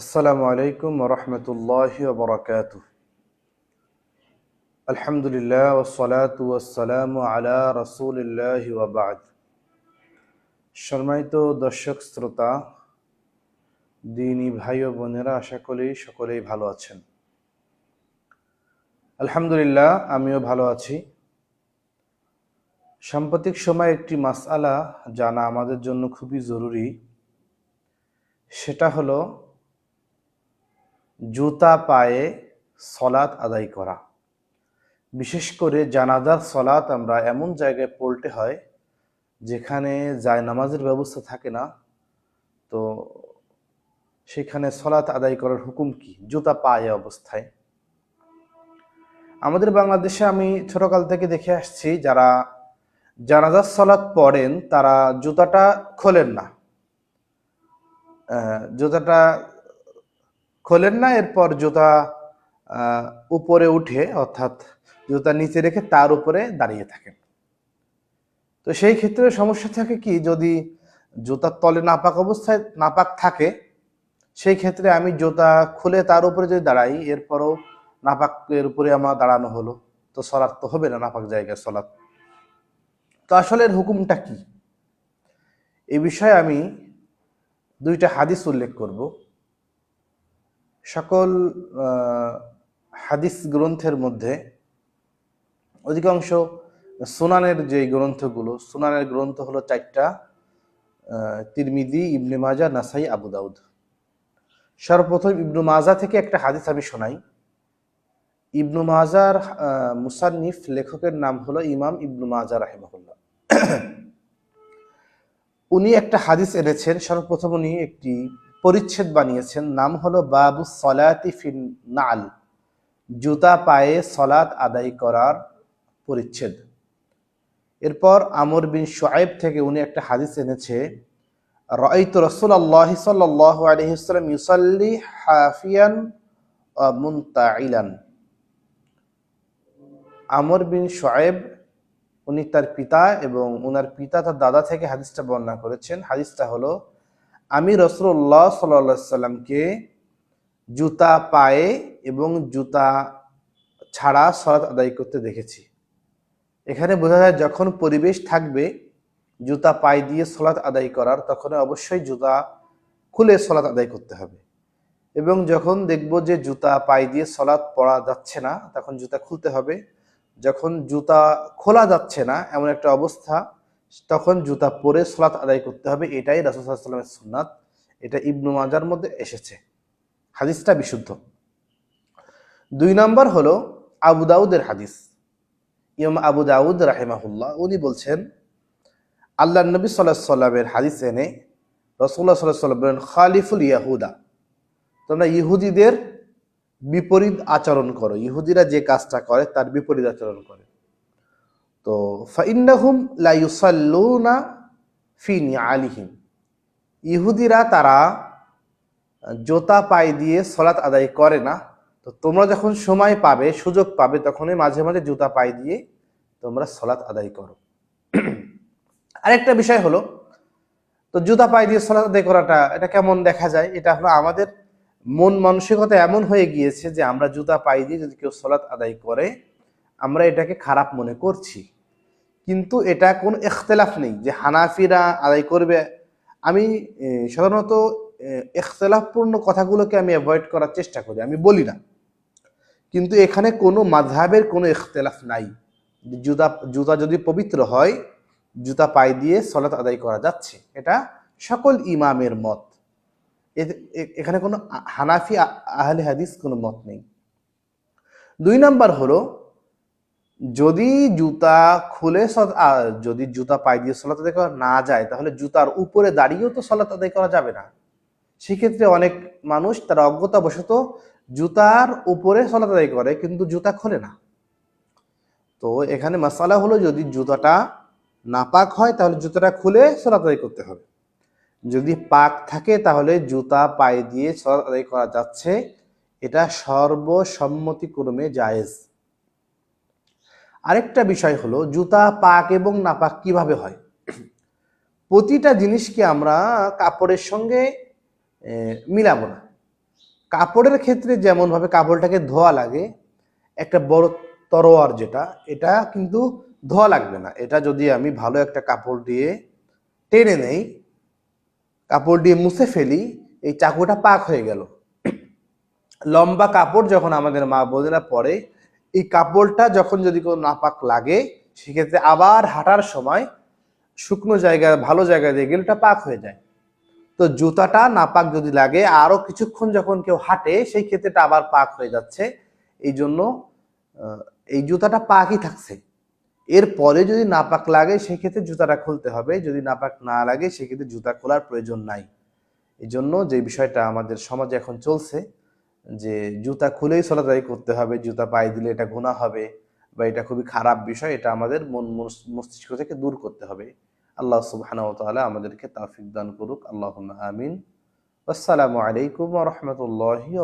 আসসালামু আলাইকুম রহমতুল্লাহ বরকাত আলহামদুলিল্লাহ ওসলাত ওয়াসালাম আলা রসুলিল্লাহ ওয়াবাদ সম্মানিত দর্শক, শ্রোতা, দিনী ভাই ও বোনেরা, আশা করি সকলেই ভালো আছেন। আলহামদুলিল্লাহ, আমিও ভালো আছি। সাম্প্রতিক সময় একটি মাসআলা জানা আমাদের জন্য খুবই জরুরি। সেটা হলো জুতা পায়ে সলাৎ আদায় করা। বিশেষ করে জানাজার সলাৎ আমরা এমন জায়গায় পড়তে হয় যেখানে যায় নামাজের ব্যবস্থা থাকে না। তো সেখানে সলাৎ আদায় করার হুকুম কি? জুতা পায়ে অবস্থায়। আমাদের বাংলাদেশে আমি ছোটকাল থেকে দেখে আসছি যারা জানাজার সলাৎ পড়েন তারা জুতাটা খোলেন না। জুতাটা খোলেন না, এরপর জুতা উপরে উঠে, অর্থাৎ জুতা নিচে রেখে তার উপরে দাঁড়িয়ে থাকেন। তো সেই ক্ষেত্রে সমস্যা থাকে কি, যদি জুতার তলে নাপাক অবস্থায় নাপাক থাকে, সেই ক্ষেত্রে আমি জুতা খুলে তার উপরে যদি দাঁড়াই, এরপরও নাপাকের উপরে আমার দাঁড়ানো হলো। তো সলাৎ তো হবে না, নাপাক জায়গায় সলাৎ। তো আসলে এর হুকুমটা কি? এই বিষয়ে আমি দুইটা হাদিস উল্লেখ করব। সকল হাদিস গ্রন্থের মধ্যে অধিকাংশ সুনানের যে গ্রন্থগুলো, সুনানের গ্রন্থ হলো চারটা তিরমিদি ইবনে মাজা নাসাই, আবু দাউদ। সর্বপ্রথম ইবনু মাজা থেকে একটা হাদিস আমি শোনাই। ইবনু মাজার মুসান্নিফ লেখকের নাম হলো ইমাম ইবনু মাজা রাহিমাহুল্লাহ। উনি একটা হাদিস এনেছেন, সর্বপ্রথম উনি একটি পরিচ্ছেদ বানিয়েছেন, নাম হলো বাবু সলাতি ফিন নাল, জুতা পায়ে সলাত আদায় করার পরিচ্ছেদ। এরপর আমর বিন শোয়েব থেকে উনি একটা হাদিস এনেছে রাইত রসুল আল্লাহ সাল্লাহ আলহিসাল্লাম ইউসাল্লি হাফিয়ান মুনতাইলান আমর বিন শোয়েব উনি তার পিতা এবং ওনার পিতা তার দাদা থেকে হাদিসটা বর্ণনা করেছেন। হাদিসটা হলো আমি রসুল্লাহ সাল্লা সাল্লামকে জুতা পায়ে এবং জুতা ছাড়া সলাৎ আদায় করতে দেখেছি। এখানে বোঝা যায় যখন পরিবেশ থাকবে জুতা পায়ে দিয়ে সলাৎ আদায় করার, তখন অবশ্যই জুতা খুলে সলাৎ আদায় করতে হবে। এবং যখন দেখব যে জুতা পায়ে দিয়ে সলাৎ পড়া যাচ্ছে না, তখন জুতা খুলতে হবে। যখন জুতা খোলা যাচ্ছে না, এমন একটা অবস্থা তখন জুতা পরে সলাৎ আদায় করতে হবে, এটাই রাসুসাল্লামের সুন্নাত। এটা ইবনু মাজার মধ্যে এসেছে। হাদিসটা বিশুদ্ধ। দুই নম্বর হলো আবু দাউদের হাদিস। ইমাম আবু দাউদ রাহেমাহুল্লাহ, উনি বলছেন, আল্লাহ নবী সাল্লাহ সাল্লামের হাদিস এনে রসুল্লাহ সাল্লাহ সাল্লাম বলেন, খালিফুল ইয়াহুদা। তোমরা ইহুদিদের বিপরীত আচরণ করো। ইহুদিরা যে কাজটা করে, তার বিপরীত আচরণ করে। তো ফাইন্নাহুম লা ইউসাল্লুনা ফি নিআলিহিম। ইহুদিরা তারা জোতা পায়ে দিয়ে সলাৎ আদায় করে না। তো তোমরা যখন সময় পাবে, সুযোগ পাবে, তখনই মাঝে মাঝে জুতা পায়ে দিয়ে তোমরা সলাৎ আদায় করো। আরেকটা বিষয় হলো, তো জুতা পায়ে দিয়ে সলাৎ আদায় করাটা, এটা কেমন দেখা যায়? এটা হলো আমাদের মন মানসিকতা এমন হয়ে গিয়েছে যে আমরা জুতা পায়ে দিয়ে যদি কেউ সলাৎ আদায় করে, আমরা এটাকে খারাপ মনে করছি। কিন্তু এটা কোনো এখতেলাফ নেই যে হানাফিরা আদায় করবে। আমি সাধারণত এখতেলাফপূর্ণ কথাগুলোকে আমি অ্যাভয়েড করার চেষ্টা করি, আমি বলি না। কিন্তু এখানে কোনো মাঝহাবের কোনো এখতেলাফ নাই। জুতা জুতা যদি পবিত্র হয়, জুতা পায়ে দিয়ে সলাত আদায় করা যাচ্ছে। এটা সকল ইমামের মত। এখানে কোনো হানাফি আহলে হাদিস কোনো মত নেই। দুই নাম্বার হলো যদি জুতা খুলে যদি জুতা পায়ে দিয়ে সলাত আদায় করা না যায়, তাহলে জুতার উপরে দাঁড়িয়েও তো সলাত আদায় করা যাবে না। সেক্ষেত্রে অনেক মানুষ তারা অজ্ঞতাবশত জুতার উপরে সলাত আদায় করে, কিন্তু জুতা খোলে না। তো এখানে মশালা হলো, যদি জুতাটা নাপাক হয়, তাহলে জুতাটা খুলে সলাত আদায় করতে হবে। যদি পাক থাকে, তাহলে জুতা পায়ে দিয়ে সলাত আদায় করা যাচ্ছে। এটা সর্বসম্মতিক্রমে জায়েজ। আরেকটা বিষয় হলো জুতা, পাক এবং নাপাক কীভাবে হয়? প্রতিটা জিনিসকে আমরা কাপড়ের সঙ্গে মিলাবো না। কাপড়ের ক্ষেত্রে যেমনভাবে কাপড়টাকে ধোয়া লাগে, একটা বড় তরোয়ার যেটা, এটা কিন্তু ধোয়া লাগবে না। এটা যদি আমি ভালো একটা কাপড় দিয়ে টেনে নেই, কাপড় দিয়ে মুছে ফেলি, এই চাকুটা পাক হয়ে গেল। লম্বা কাপড় যখন আমাদের মা বোনেরা পরে এই কাপড়টা যখন যদি কোনো নাপাক লাগে, সেক্ষেত্রে আবার হাঁটার সময় শুকনো জায়গায় ভালো জায়গায় দিয়ে গেলে ওটা পাক হয়ে যায়। তো জুতাটা নাপাক যদি লাগে আরও কিছুক্ষণ যখন কেউ হাঁটে, সেই ক্ষেত্রে এটা আবার পাক হয়ে যাচ্ছে। এই জন্য এই জুতাটা পাকই থাকছে। এরপরে যদি নাপাক লাগে, সেক্ষেত্রে জুতাটা খুলতে হবে। যদি নাপাক না লাগে, সেক্ষেত্রে জুতা খোলার প্রয়োজন নাই। এই জন্য যে বিষয়টা আমাদের সমাজে এখন চলছে যে জুতা খুলেই সলাদাই করতে হবে, জুতা পায়ে দিলে এটা গুণা হবে বা এটা খুবই খারাপ বিষয়, এটা আমাদের মন মস- মস্তিষ্ক থেকে দূর করতে হবে। আল্লাহ সুবহানাহু ওয়া তাআলা আমাদেরকে তাফিক দান করুক। আল্লাহ আমিন। আসসালামু আলাইকুম ওয়া রাহমাতুল্লাহি